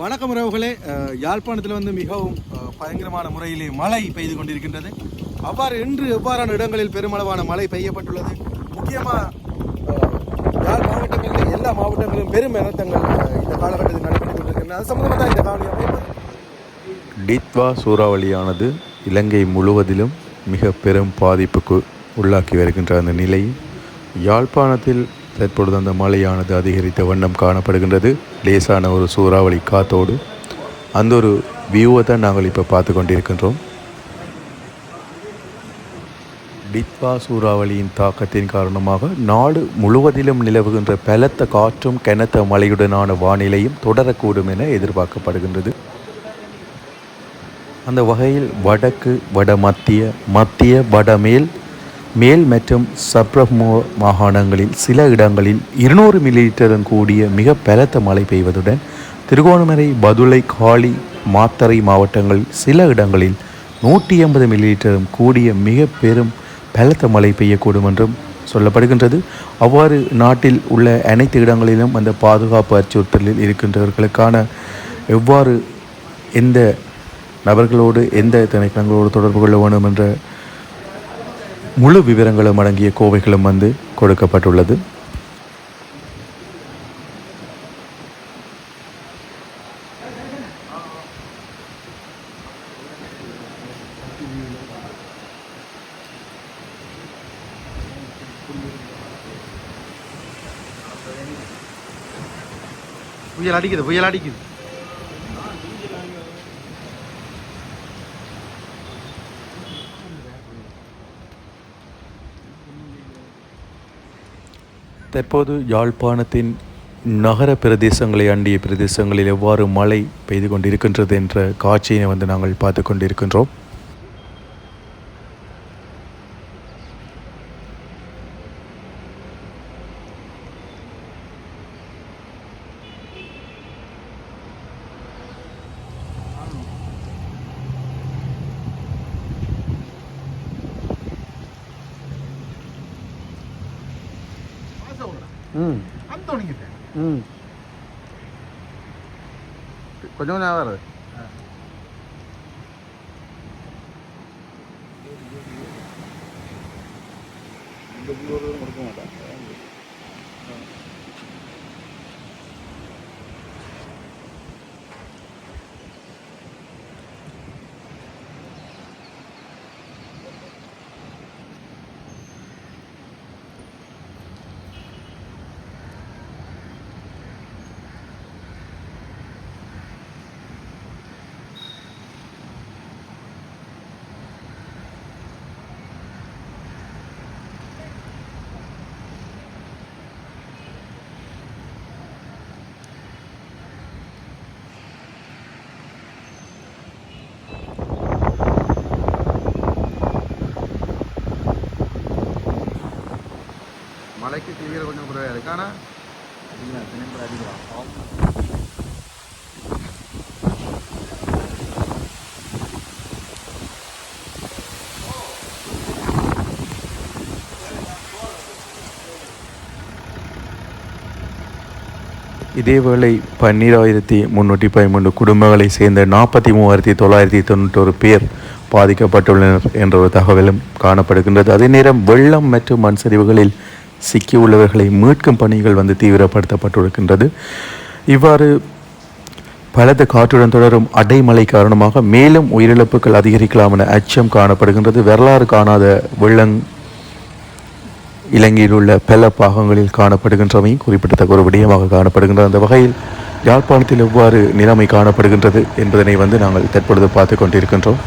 வணக்கம் உறவுகளே. யாழ்ப்பாணத்தில் வந்து மிகவும் பயங்கரமான முறையிலே மழை பெய்து கொண்டிருக்கின்றது. அவ்வாறு இன்று எவ்வாறான இடங்களில் பெருமளவான மழை பெய்யப்பட்டுள்ளது? முக்கியமாக யாழ் மாவட்டங்களில் எல்லா மாவட்டங்களிலும் பெரும் இனத்தங்கள் இந்த காலகட்டத்தில் நடைபெற்று கொண்டிருக்கின்றன. அது சம்பந்தமாக தான் இந்த காவலி டித்வா சூறாவளியானது இலங்கை முழுவதிலும் மிக பெரும் பாதிப்புக்கு உள்ளாக்கி வருகின்ற அந்த நிலையில் யாழ்ப்பாணத்தில் தற்பொழுது அந்த மழையானது அதிகரித்த வண்ணம் காணப்படுகின்றது. லேசான ஒரு சூறாவளி காத்தோடு அந்த ஒரு வியூவை தான் நாங்கள் இப்போ பார்த்து கொண்டிருக்கின்றோம். டித்வா சூறாவளியின் தாக்கத்தின் காரணமாக நாடு முழுவதிலும் நிலவுகின்ற பலத்த காற்றும் கனத்த மழையுடனான வானிலையும் தொடரக்கூடும் என எதிர்பார்க்கப்படுகின்றது. அந்த வகையில் வடக்கு வட மத்திய மத்திய வடமேல் மேல் மற்றும் சப்ரமோ மாகாணங்களில் சில இடங்களில் இருநூறு மில்லிலிட்டருடன் கூடிய மிக பலத்த மழை பெய்வதுடன் திருகோணமலை பதுளை காளி மாத்தறை மாவட்டங்களில் சில இடங்களில் நூற்றி எண்பது மில்லிலிட்டரும் கூடிய மிக பெரும் பலத்த மழை பெய்யக்கூடும் என்றும் சொல்லப்படுகின்றது. அவ்வாறு நாட்டில் உள்ள அனைத்து இடங்களிலும் அந்த பாதுகாப்பு அச்சுறுத்தலில் இருக்கின்றவர்களுக்கான எவ்வாறு எந்த நபர்களோடு எந்த திணைக்களங்களோடு தொடர்பு கொள்ள வேண்டும் என்ற முழு விவரங்களும் அடங்கிய கோவைகளும் வந்து கொடுக்கப்பட்டுள்ளது. புயல் அடிக்குது புயல் அடிக்குது. தற்போது யாழ்ப்பாணத்தின் நகர பிரதேசங்களை அண்டிய பிரதேசங்களில் எவ்வாறு மழை பெய்து கொண்டிருக்கின்றது என்ற காட்சியினை வந்து நாங்கள் பார்த்து கொண்டிருக்கின்றோம். கொஞ்சம் கொஞ்சம் வருது மலைக்கு கிளியர் கொஞ்சம் குறைவாக இருக்கு. ஆனால் இதேவேளை பன்னிராயிரத்தி முன்னூற்றி பதிமூன்று குடும்பங்களை சேர்ந்த நாற்பத்தி மூவாயிரத்தி தொள்ளாயிரத்தி தொண்ணூற்றொரு பேர் பாதிக்கப்பட்டுள்ளனர் என்ற ஒரு தகவலும் காணப்படுகின்றது. அதே நேரம் வெள்ளம் மற்றும் மண் சரிவுகளில் சிக்கியுள்ளவர்களை மீட்கும் பணிகள் வந்து தீவிரப்படுத்தப்பட்டிருக்கின்றது. இவ்வாறு பலத்த காற்றுடன் தொடரும் அடைமழை காரணமாக மேலும் உயிரிழப்புகள் அதிகரிக்கலாம் என அச்சம் காணப்படுகின்றது. வரலாறு காணாத வெள்ளங் இலங்கையில் உள்ள பல பாகங்களில் காணப்படுகின்றமை குறிப்பிடத்தக்க ஒரு விடயமாக காணப்படுகின்றது. அந்த வகையில் யாழ்ப்பாணத்தில் எவ்வாறு நிலைமை காணப்படுகின்றது என்பதனை வந்து நாங்கள் தற்பொழுது பார்த்து கொண்டிருக்கின்றோம்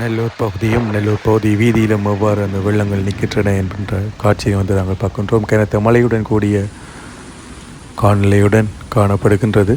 நெல்லூர் பகுதியும் நெல்லூர் பகுதி வீதியிலும் எவ்வாறு அந்த வெள்ளங்கள் நிற்கின்றன என்கின்ற காட்சியை வந்து நாங்கள் பார்க்கின்றோம். கிணத்த மழையுடன் கூடிய காணொலியுடன் காணப்படுகின்றது.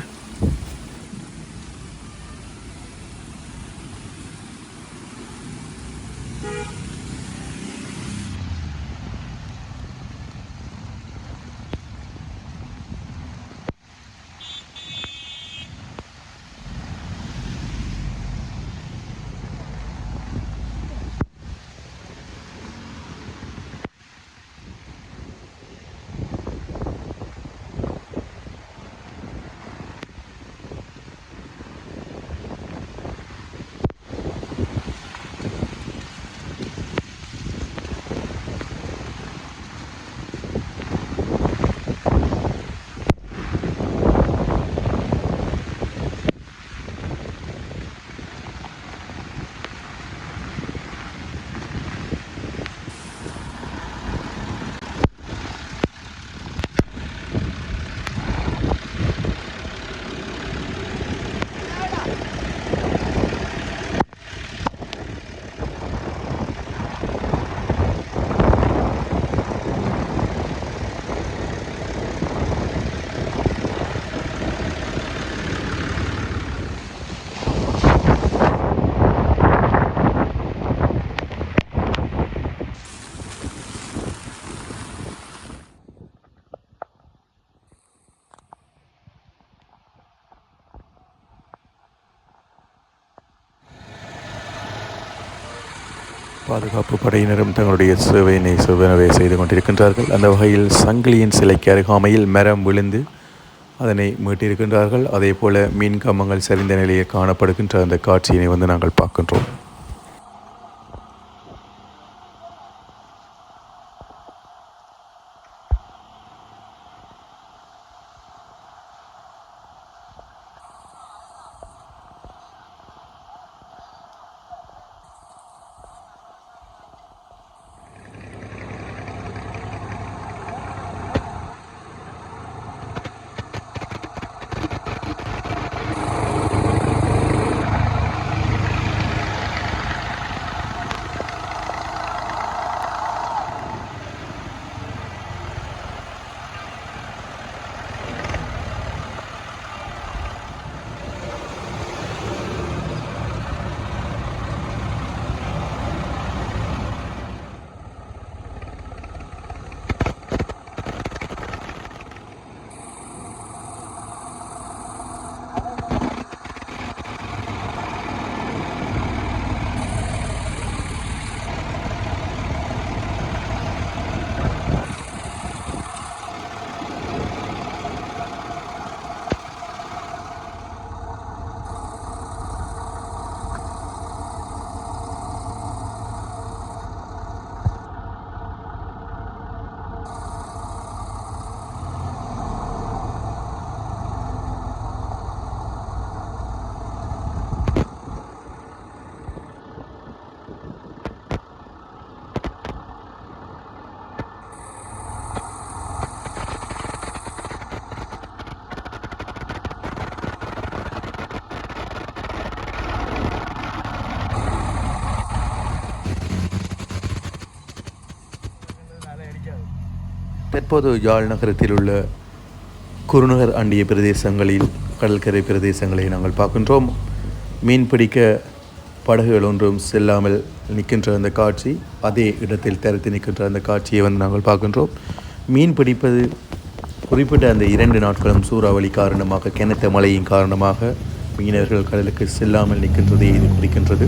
பாதுகாப்பு படையினரும் தங்களுடைய சேவையினை சேவனவை செய்து கொண்டிருக்கின்றார்கள். அந்த வகையில் சங்கிலியின் சிலைக்கு அருகாமையில் மரம் விழுந்து அதனை மீட்டிருக்கின்றார்கள். அதே போல மீன் கம்பங்கள் சரிந்த நிலையில் காணப்படுகின்ற அந்த காட்சியினை வந்து நாங்கள் பார்க்கின்றோம். தற்போது யாழ் நகரத்தில் உள்ள குருநகர் அண்டிய பிரதேசங்களில் கடற்கரை பிரதேசங்களை நாங்கள் பார்க்கின்றோம். மீன் பிடிக்க படகுகள் ஒன்றும் செல்லாமல் நிற்கின்ற அந்த காட்சி அதே இடத்தில் தரத்து நிற்கின்ற அந்த காட்சியை வந்து நாங்கள் பார்க்கின்றோம். மீன் பிடிப்பது குறிப்பிட்ட அந்த இரண்டு நாட்களும் சூறாவளி காரணமாக கிணத்த மழையின் காரணமாக மீனவர்கள் கடலுக்கு செல்லாமல் நிற்கின்றதை இது குறிக்கின்றது.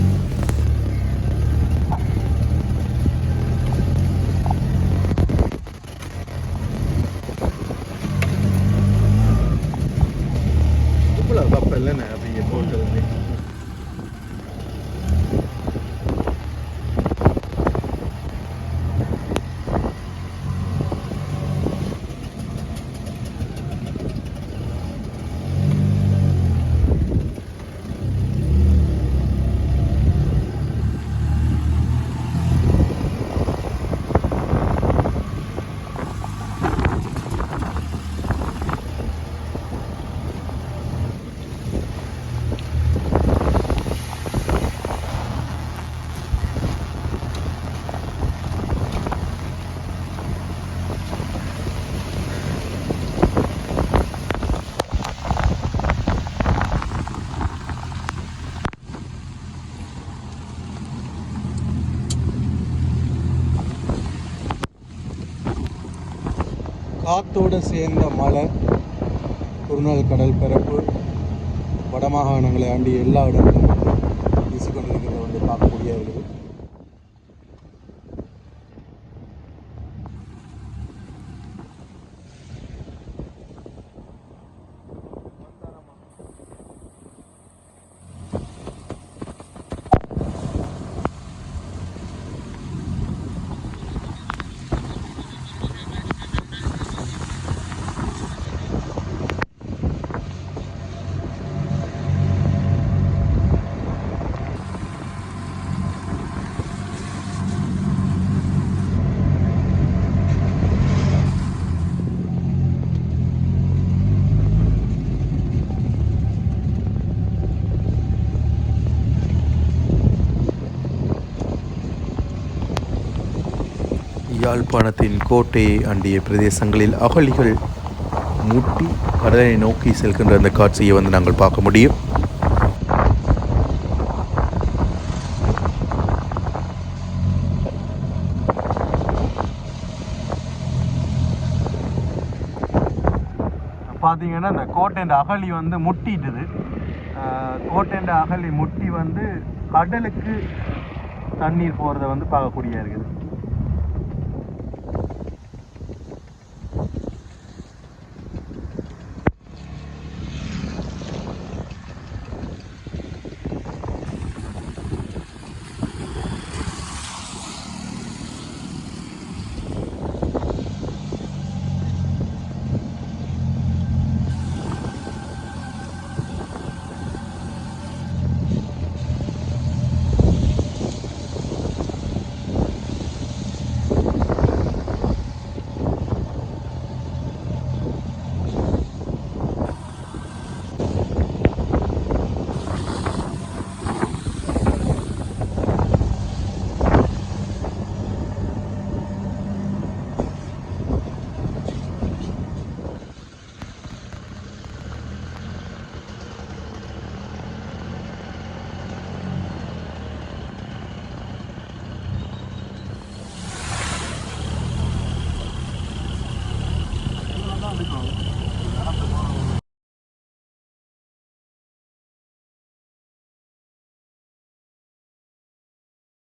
காத்தோடு சேர்ந்த மலை குருநாள் கடல் பரப்பு வடமாகாணங்களை ஆண்டி எல்லா இடங்களும் வந்து வீசிக்கொண்டிருக்கிறத வந்து பார்க்கக்கூடிய இருக்குது யாழ்ப்பாணத்தின் கோட்டையை அண்டிய பிரதேசங்களில் அகழிகள் முட்டி கடலை நோக்கி செல்கின்ற அந்த காட்சியை வந்து நாங்கள் பார்க்க முடியும். பார்த்தீங்கன்னா இந்த கோட்டைன்ற அகழி வந்து முட்டிட்டுது. கோட்டைண்ட அகழி முட்டி வந்து கடலுக்கு தண்ணீர் போகிறத வந்து பார்க்கக்கூடிய இருக்குது.